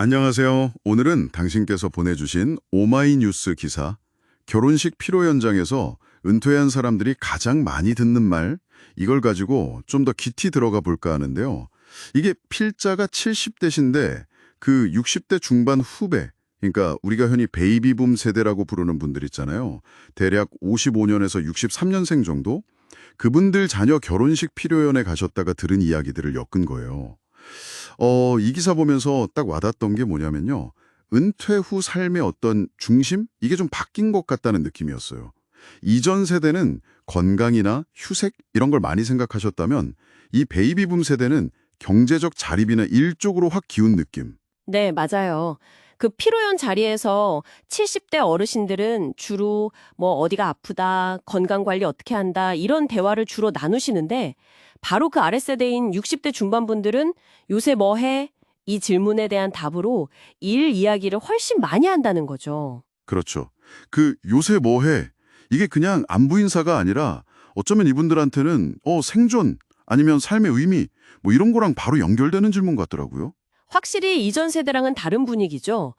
안녕하세요. 오늘은 당신께서 보내주신 오마이뉴스 기사 결혼식 피로 현장에서 은퇴한 사람들이 가장 많이 듣는 말 이걸 가지고 좀 더 깊이 들어가 볼까 하는데요. 이게 필자가 70대신데 그 60대 중반 후배 그러니까 우리가 흔히 베이비붐 세대라고 부르는 분들 있잖아요. 대략 55년에서 63년생 정도? 그분들 자녀 결혼식 피로연에 가셨다가 들은 이야기들을 엮은 거예요. 어, 이 기사 보면서 딱 와닿았던 게 뭐냐면요. 은퇴 후 삶의 어떤 중심? 이게 좀 바뀐 것 같다는 느낌이었어요. 이전 세대는 건강이나 휴색 이런 걸 많이 생각하셨다면 이 베이비붐 세대는 경제적 자립이나 일 쪽으로 확 기운 느낌. 네, 맞아요. 그 피로연 자리에서 70대 어르신들은 주로 뭐 어디가 아프다, 건강 관리 어떻게 한다, 이런 대화를 주로 나누시는데 바로 그 아랫세대인 60대 중반분들은 요새 뭐 해? 이 질문에 대한 답으로 일 이야기를 훨씬 많이 한다는 거죠. 그렇죠. 그 요새 뭐 해? 이게 그냥 안부 인사가 아니라 어쩌면 이분들한테는 어 생존 아니면 삶의 의미 뭐 이런 거랑 바로 연결되는 질문 같더라고요. 확실히 이전 세대랑은 다른 분위기죠.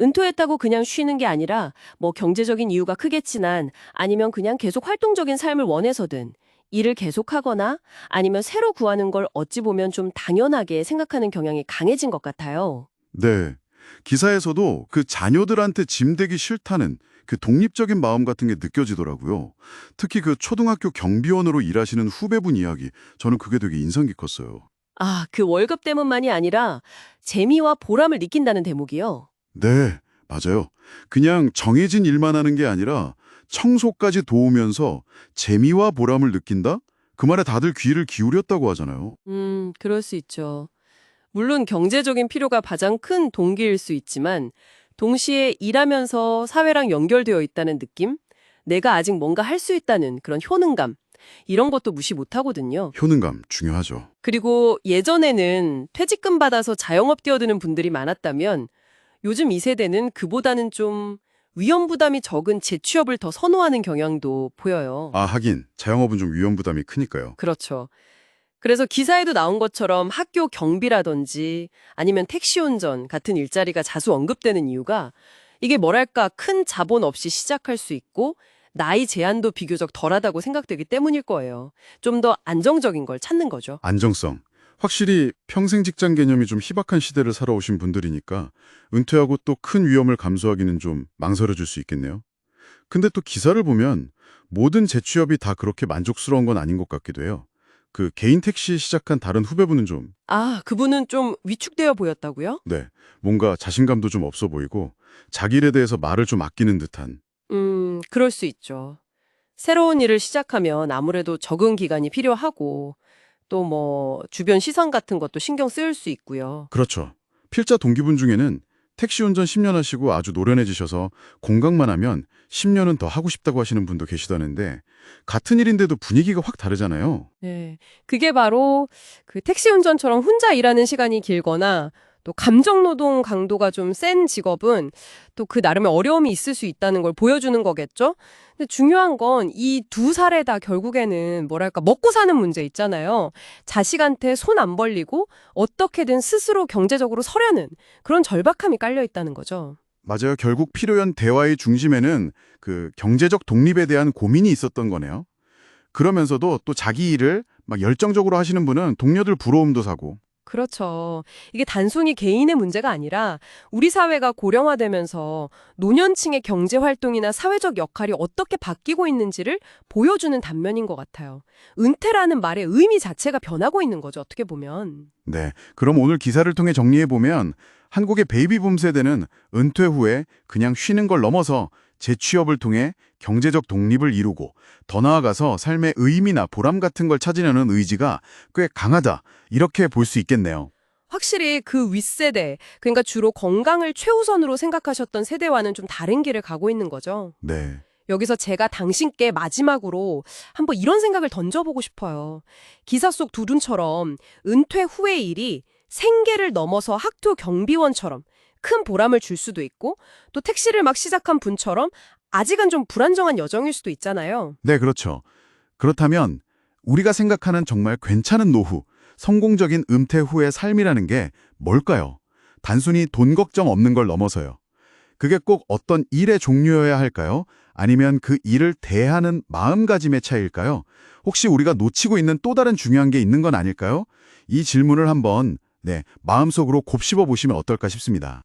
은퇴했다고 그냥 쉬는 게 아니라 뭐 경제적인 이유가 크겠지만 아니면 그냥 계속 활동적인 삶을 원해서든 일을 계속하거나 아니면 새로 구하는 걸 어찌 보면 좀 당연하게 생각하는 경향이 강해진 것 같아요. 네. 기사에서도 그 자녀들한테 짐되기 싫다는 그 독립적인 마음 같은 게 느껴지더라고요. 특히 그 초등학교 경비원으로 일하시는 후배분 이야기, 저는 그게 되게 인상 깊었어요. 아, 그 월급 때문만이 아니라 재미와 보람을 느낀다는 대목이요. 네, 맞아요. 그냥 정해진 일만 하는 게 아니라 청소까지 도우면서 재미와 보람을 느낀다? 그 말에 다들 귀를 기울였다고 하잖아요. 음, 그럴 수 있죠. 물론 경제적인 필요가 가장 큰 동기일 수 있지만 동시에 일하면서 사회랑 연결되어 있다는 느낌? 내가 아직 뭔가 할 수 있다는 그런 효능감. 이런 것도 무시 못하거든요. 효능감 중요하죠. 그리고 예전에는 퇴직금 받아서 자영업 뛰어드는 분들이 많았다면 요즘 이 세대는 그보다는 좀 위험 부담이 적은 재취업을 더 선호하는 경향도 보여요. 아, 하긴 자영업은 좀 위험 부담이 크니까요. 그렇죠. 그래서 기사에도 나온 것처럼 학교 경비라든지 아니면 택시 운전 같은 일자리가 자주 언급되는 이유가 이게 뭐랄까 큰 자본 없이 시작할 수 있고 나이 제한도 비교적 덜하다고 생각되기 때문일 거예요. 좀 더 안정적인 걸 찾는 거죠. 안정성. 확실히 평생 직장 개념이 좀 희박한 시대를 살아오신 분들이니까 은퇴하고 또 큰 위험을 감수하기는 좀 망설여질 수 있겠네요. 근데 또 기사를 보면 모든 재취업이 다 그렇게 만족스러운 건 아닌 것 같기도 해요. 그 개인 택시 시작한 다른 후배분은 좀, 아, 그분은 좀 위축되어 보였다고요? 네, 뭔가 자신감도 좀 없어 보이고 자기 일에 대해서 말을 좀 아끼는 듯한 음, 그럴 수 있죠. 새로운 일을 시작하면 아무래도 적응 기간이 필요하고 또 뭐 주변 시선 같은 것도 신경 쓰일 수 있고요. 그렇죠. 필자 동기분 중에는 택시 운전 10년 하시고 아주 노련해지셔서 공각만 하면 10년은 더 하고 싶다고 하시는 분도 계시다는데 같은 일인데도 분위기가 확 다르잖아요. 네. 그게 바로 그 택시 운전처럼 혼자 일하는 시간이 길거나 또 감정 노동 강도가 좀 센 직업은 또 그 나름의 어려움이 있을 수 있다는 걸 보여주는 거겠죠? 근데 중요한 건 이 두 사례 다 결국에는 뭐랄까 먹고 사는 문제 있잖아요. 자식한테 손 안 벌리고 어떻게든 스스로 경제적으로 서려는 그런 절박함이 깔려 있다는 거죠. 맞아요. 결국 필요한 대화의 중심에는 그 경제적 독립에 대한 고민이 있었던 거네요. 그러면서도 또 자기 일을 막 열정적으로 하시는 분은 동료들 부러움도 사고 그렇죠. 이게 단순히 개인의 문제가 아니라 우리 사회가 고령화되면서 노년층의 경제 활동이나 사회적 역할이 어떻게 바뀌고 있는지를 보여주는 단면인 것 같아요. 은퇴라는 말의 의미 자체가 변하고 있는 거죠. 어떻게 보면. 네. 그럼 오늘 기사를 통해 정리해보면 한국의 베이비붐 세대는 은퇴 후에 그냥 쉬는 걸 넘어서 재취업을 통해 경제적 독립을 이루고 더 나아가서 삶의 의미나 보람 같은 걸 찾으려는 의지가 꽤 강하다. 이렇게 볼 수 있겠네요. 확실히 그 윗세대, 그러니까 주로 건강을 최우선으로 생각하셨던 세대와는 좀 다른 길을 가고 있는 거죠. 네. 여기서 제가 당신께 마지막으로 한번 이런 생각을 던져보고 싶어요. 기사 속 두둔처럼 은퇴 후의 일이 생계를 넘어서 학교 경비원처럼 큰 보람을 줄 수도 있고 또 택시를 막 시작한 분처럼 아직은 좀 불안정한 여정일 수도 있잖아요. 네, 그렇죠. 그렇다면 우리가 생각하는 정말 괜찮은 노후, 성공적인 은퇴 후의 삶이라는 게 뭘까요? 단순히 돈 걱정 없는 걸 넘어서요. 그게 꼭 어떤 일의 종류여야 할까요? 아니면 그 일을 대하는 마음가짐의 차이일까요? 혹시 우리가 놓치고 있는 또 다른 중요한 게 있는 건 아닐까요? 이 질문을 한번 네, 마음속으로 곱씹어 보시면 어떨까 싶습니다.